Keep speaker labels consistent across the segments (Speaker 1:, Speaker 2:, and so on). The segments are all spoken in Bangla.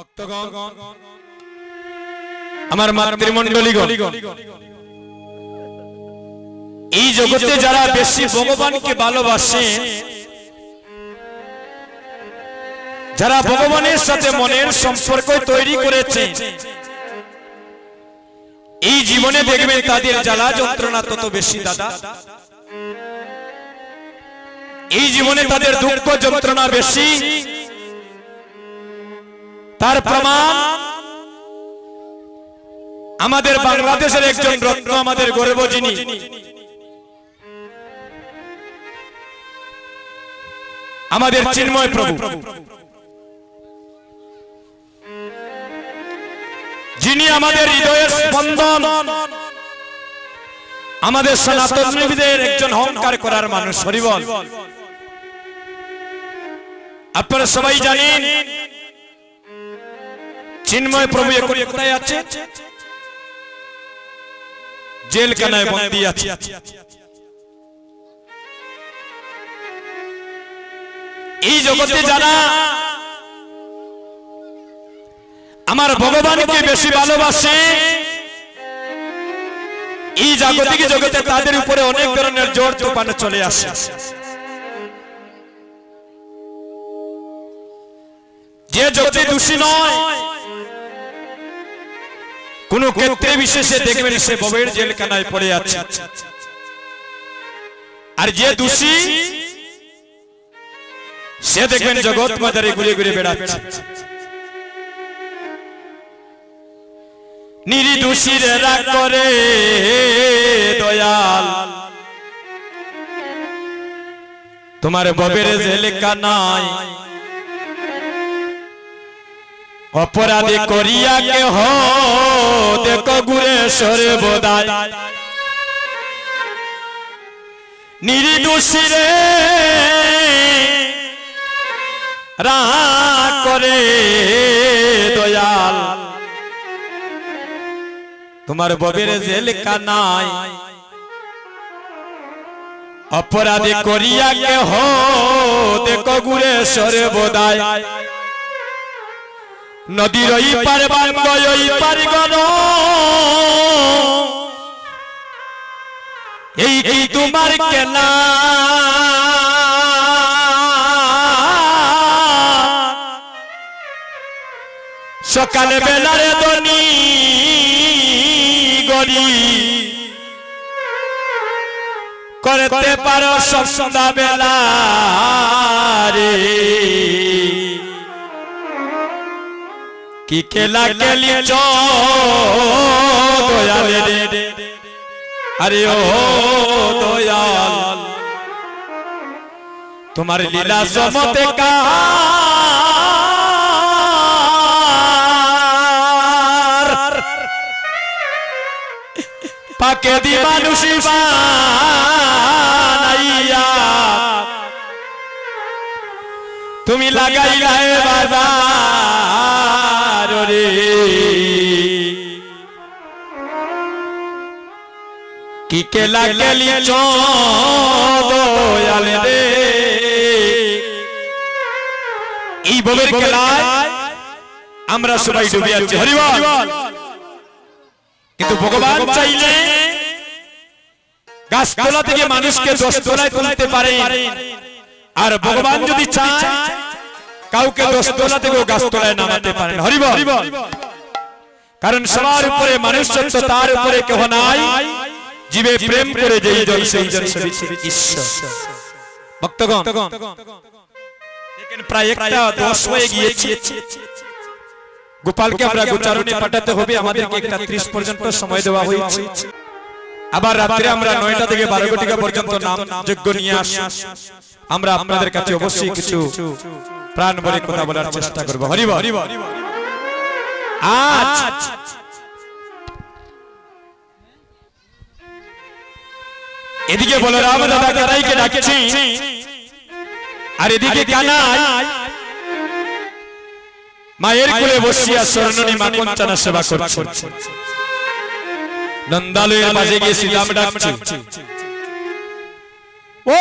Speaker 1: ভক্তগণ আমার মাতৃমণ্ডলীগণ এই জগতে যারা বেশি ভগবানকে ভালোবাসে যারা ভগবানের সাথে মনের সম্পর্ক তৈরি করেছে। এই জীবনে দেখবেন তাদের জ্বালা যন্ত্রণা তত বেশি দাদা। এই জীবনে তাদের দুঃখ যন্ত্রণা বেশি। তার প্রমাণ আমাদের বাংলাদেশের একজন রত্ন আমাদের গর্ব যিনি। আমাদের চিন্ময় প্রভু। যিনি আমাদের হৃদয়ের স্পন্দন। আমাদের সনাতনীদের একজন অহংকার করার মানুষ হরিবল। আপনারা সবাই জানেন চিন্ময় প্রভু কোথায় আছে? জেলখানায় বন্দী আছে। এই জগতে যারা আমার ভগবানকে বেশি ভালোবাসে এই জাগতিক জগতে তাদের উপরে অনেক ধরনের জোর তুফান চলে আসে। যে জগতে দোষী নয় কোন ক্ষেত্রে বিশেষে দেখবেন সে ববের জেলখানায় পড়ে আছে। আর যে দোষী সে দেখবেন জগৎ বাজারে ঘুরে ঘুরে বেড়াচ্ছে। নির্দোষীরা করে দয়াল। তোমার ববের জেলখানায় অপরাধী করিয়া কেহ? দেখো গুরে সরে বোদায় নির্দোষীরে রা করে দয়াল। তোমার ববের জেল কানাই অপরাধী করিয়া কেহ? দেখো গুরে সরে বোদায় নদীর ওই পার বাঙ্গ, ওই পার গর এই কি তোমার কেনা? সকালে বেলারে দনি গরি করতে পারো সব সন্ধ্যা বেলা রে। কি কেলা কেলি দয়াল রে আরে ও দয়াল। তোমার লীলা সমতে কা পাকে দি মানুষ তুমি লাগাইলা বাজার। রে। কি কেলা কেলি দয়াল রে। এই খেলায় আমরা সবাই ডুবে আছি। হরিবল। কিন্তু ভগবান চাইলে গাছতলা থেকে মানুষকে দশতলায় তুলতে পারে আর ভগবান যদি চায় কাউকে দশতলা থেকেও গাছতলায় নামাতে পারেন হরিবল। কারণ সবার উপরে মানুষ তার উপরে কেহ নাই। জীবে প্রেম করে যেই জন সেই জন ঈশ্বর। ভক্তগণ। দেখেন প্রায় একটা দশ হয়ে গিয়েছে। গোপালকে আমরা গোচারণে পাঠাতে হবে আমাদেরকে একটা ত্রিশ পর্যন্ত সময় দেওয়া হয়েছে। আবার রাত্রে আমরা নয়টা থেকে বারো ঘটিকা পর্যন্ত নাম যজ্ঞ নিয়ে আস। আমরা আপনাদের কাছে অবশ্যই কিছু প্রাণ বলে কথা বলার চেষ্টা করব। হরিব আজ এদিকে বলে রাম দাদা কারাইকে ডাকছি। আর এদিকে কানাই। মায়ের কোলে বসিয়া স্বর্ণনী মা কঞ্চনা সেবা করছে। নন্দালয়ের মাঝে গিয়ে শ্রীরাম ডাকছে। ও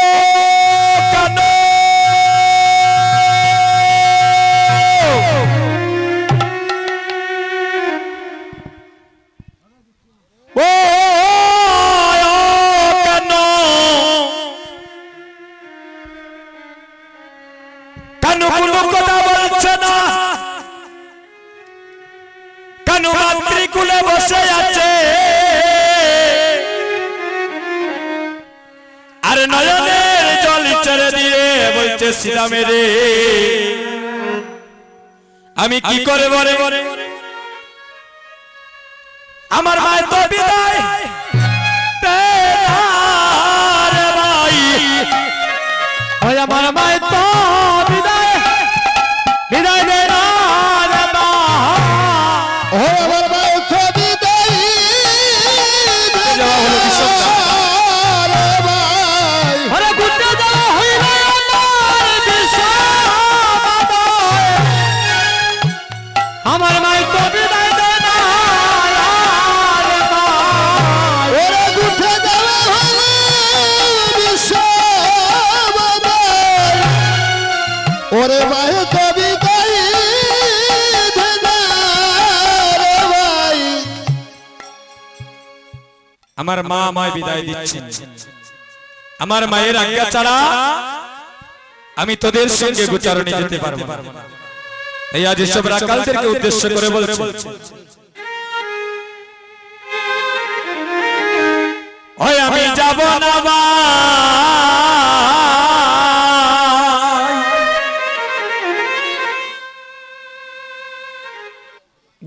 Speaker 1: আমি কি করে বলে আমার
Speaker 2: আমার মা
Speaker 1: আমায় বিদায় দিচ্ছেন। আমার মায়ের আজ্ঞা ছাড়া আমি তোদের সঙ্গে গোচারণে যেতে পারব না। এই আজ এসব রাকালদেরকে উদ্দেশ্য করে বলছি। ওই আমি যাব না।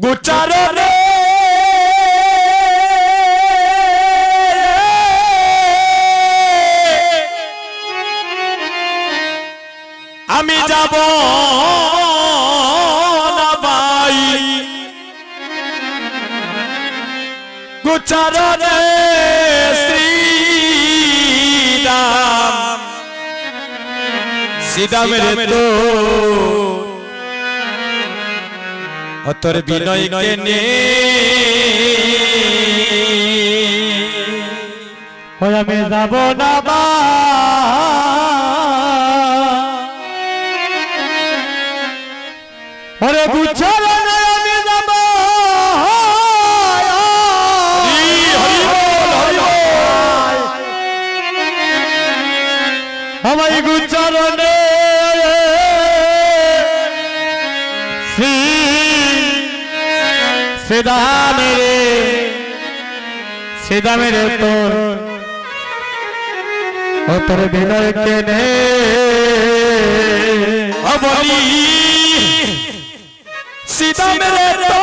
Speaker 1: গোচারণে যাব না ভাই। গোচারণে শ্রীরাম। সীতামের তো অতর বিনয় কেনে
Speaker 2: ওই আমি যাব না ওরে বুঝছার আমি যাব আমায় গুচরণে শ্রী শ্রীদামেরে তোর ও তোর বিনয় কেনে
Speaker 1: সীতা মেরে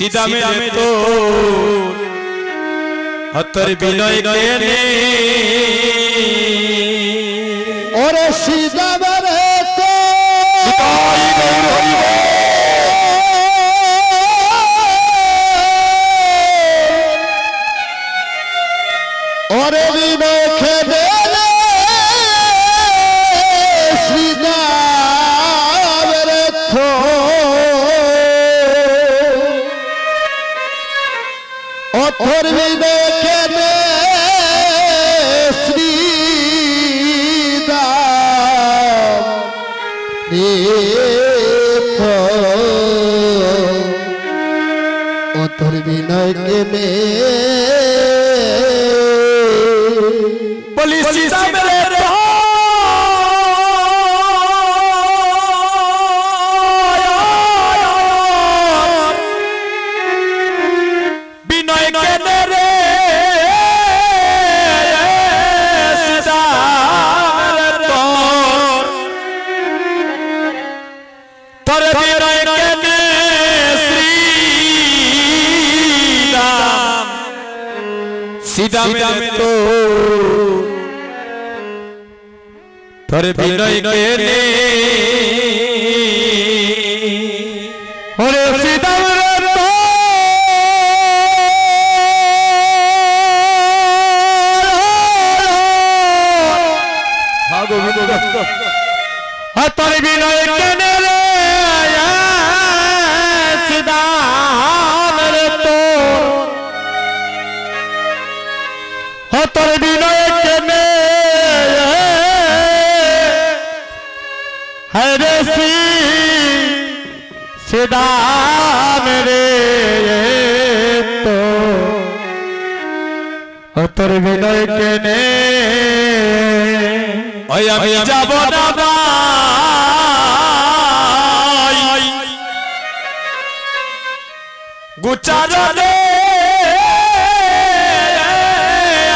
Speaker 1: সীতা মেরে তো হতর বিনয় নয়নে।
Speaker 3: ওরে সীতাবারে
Speaker 1: মেরে তো তোর বিনয় কেনে
Speaker 2: ওরে সিদাম রে তো ও তোর বিনয় কেনে
Speaker 1: ওই আমি যাব না ভাই গুচারণে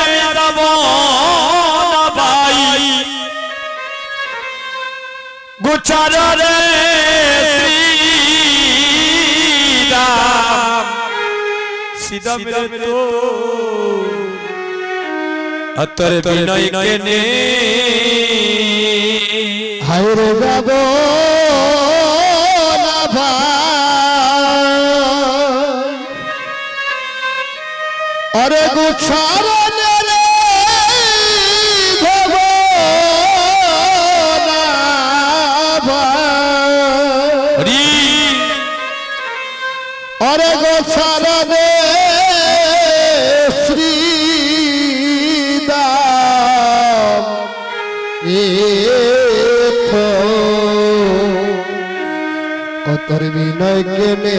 Speaker 1: আমি যাব না ভাই গুচারণে শ্রীরাম শ্রীরাম তো অতর বিনয় কেনে।
Speaker 3: হায়রে যাব না ভাই। অরে গুছারণ রে অতর বিনয় কেনে?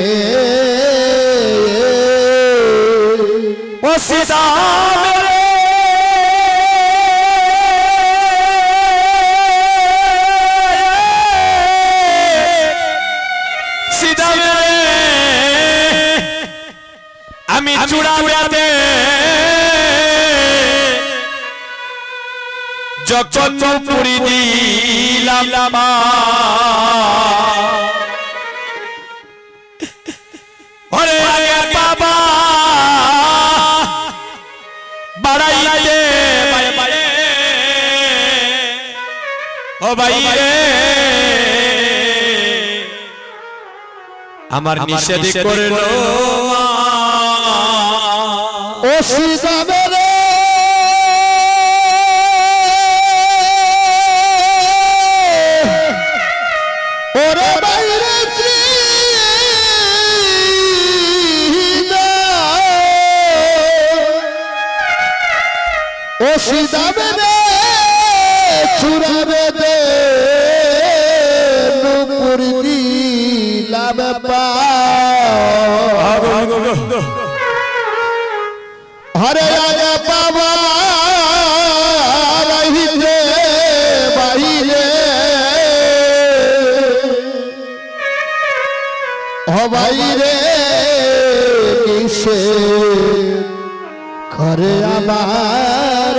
Speaker 1: ও রে আমি চূড়াতে যখন পুরি দিলাম ও ভাই রে আমার নিষেধ করল
Speaker 3: ও সীতাবে হরে আগে বাবা, রহিতে বাহিরে। ও বাইরে কিসে? ঘরে আমার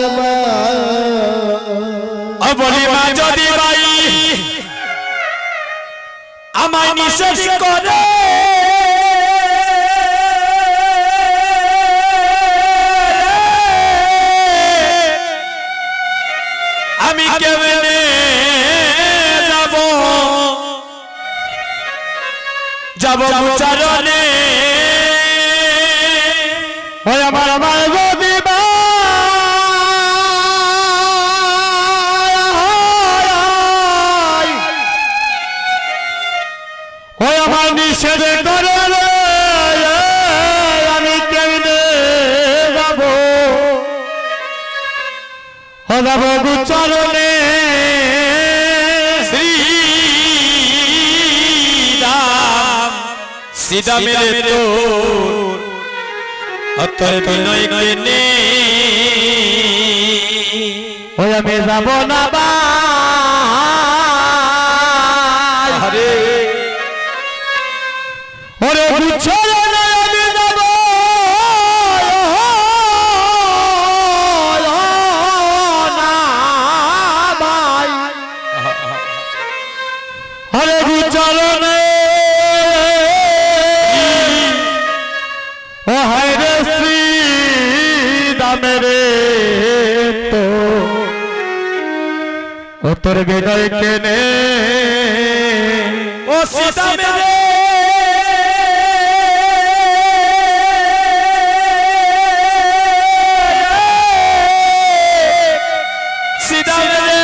Speaker 1: বলি মা যদি ভাই আমায়
Speaker 2: ও চরণে গুচরণে
Speaker 1: শ্রীরাম সীতা মেরে তোর অতর বিনয় নে
Speaker 2: ওই আমি যাব না ভাই তোর বিনয় কেনে?
Speaker 1: ও সীতা মেরে সীতা মেরে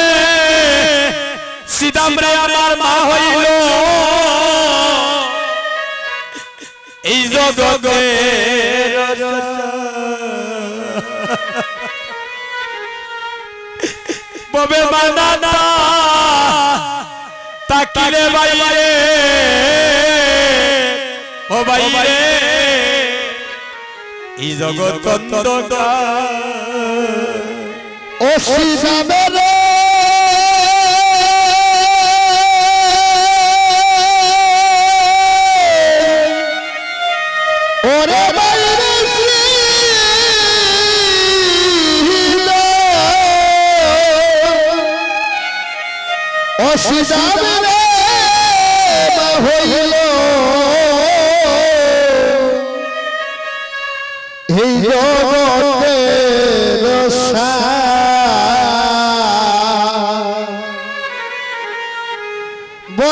Speaker 1: সীতাম রে আমার মা হইল। এই জগতে। ববে মানা তাকিলে বাইরে। ও বাইরে। এই জগৎ কত
Speaker 3: ও শ্রীরামে রে। ওরে বাইরে ও শ্রীরাম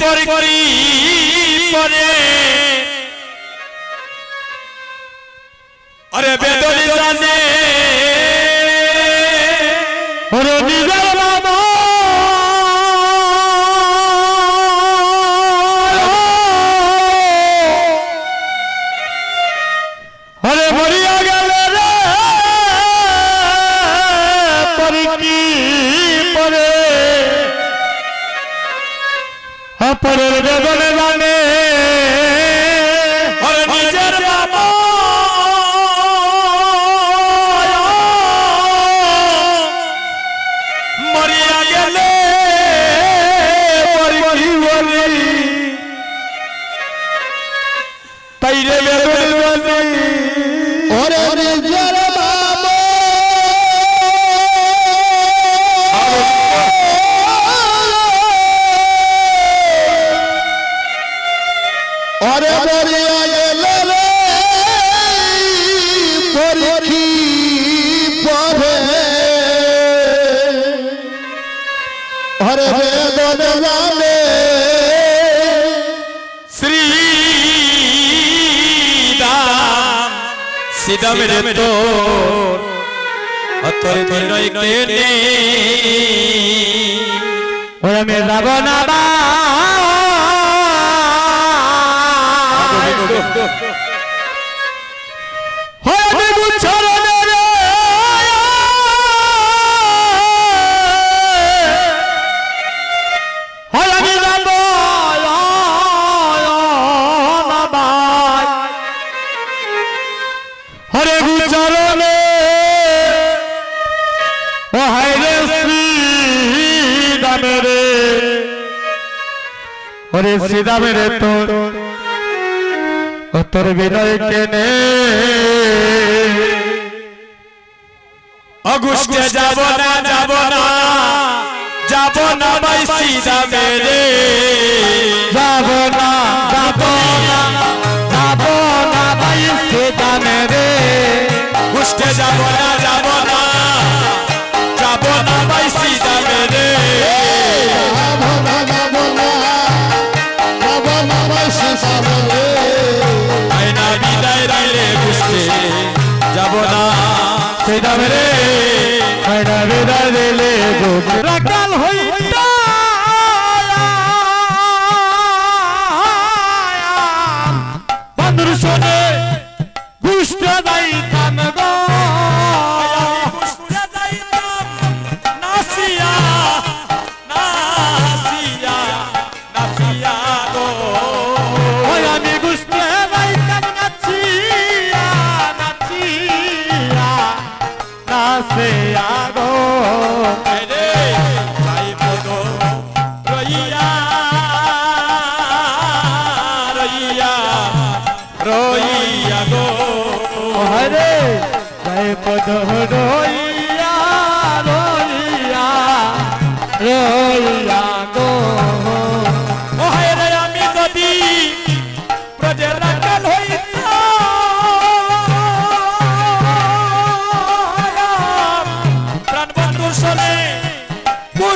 Speaker 1: তোর করি পরে? আরে বেদরি জানে
Speaker 2: ওরে দিলাম রে
Speaker 1: তোর অতর
Speaker 2: বিনয় কে নে
Speaker 3: ওরা
Speaker 2: মে যাব না বা যাবে রে তোর ও তোর বিনয় কেনে।
Speaker 1: অগুষ্টে যাব না যাব না। যাব না ভাই সিধা মেরে।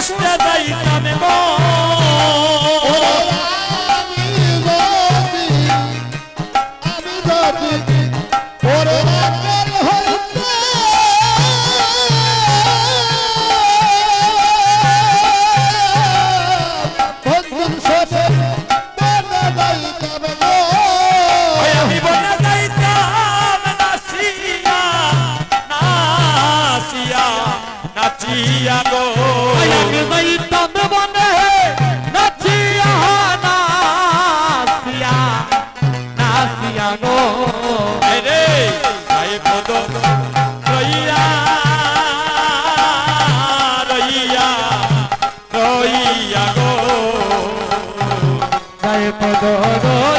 Speaker 1: পুষ্টা যাইতাম গো বড়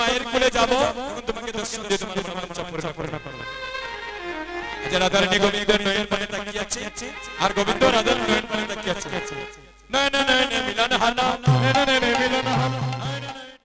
Speaker 1: মায়ের কোলে যাব, তখন তোমাকে দর্শন দিয়ে তোমার মন চাপড়ে চাপড়ে না করবে। রাধার নিগমিত নয়ের পানে তাকিয়ে আছে। আর গোবিন্দ রাধার